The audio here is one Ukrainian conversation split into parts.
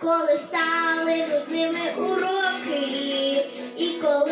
коли стали нудними уроки, і коли.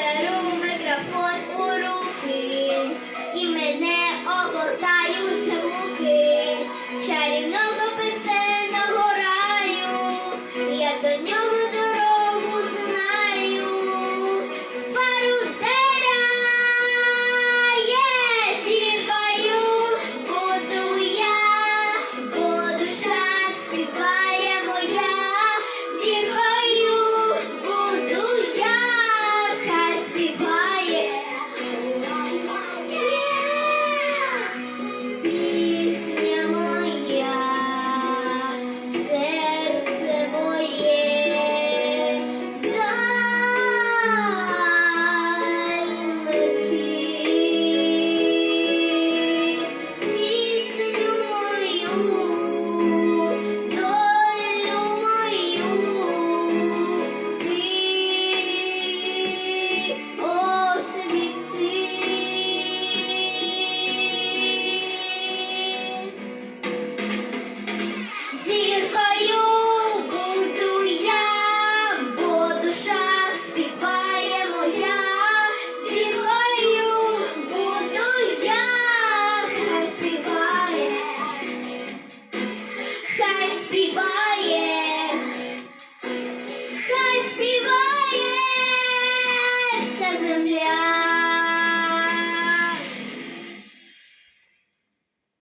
беру микрофон у руки і мене.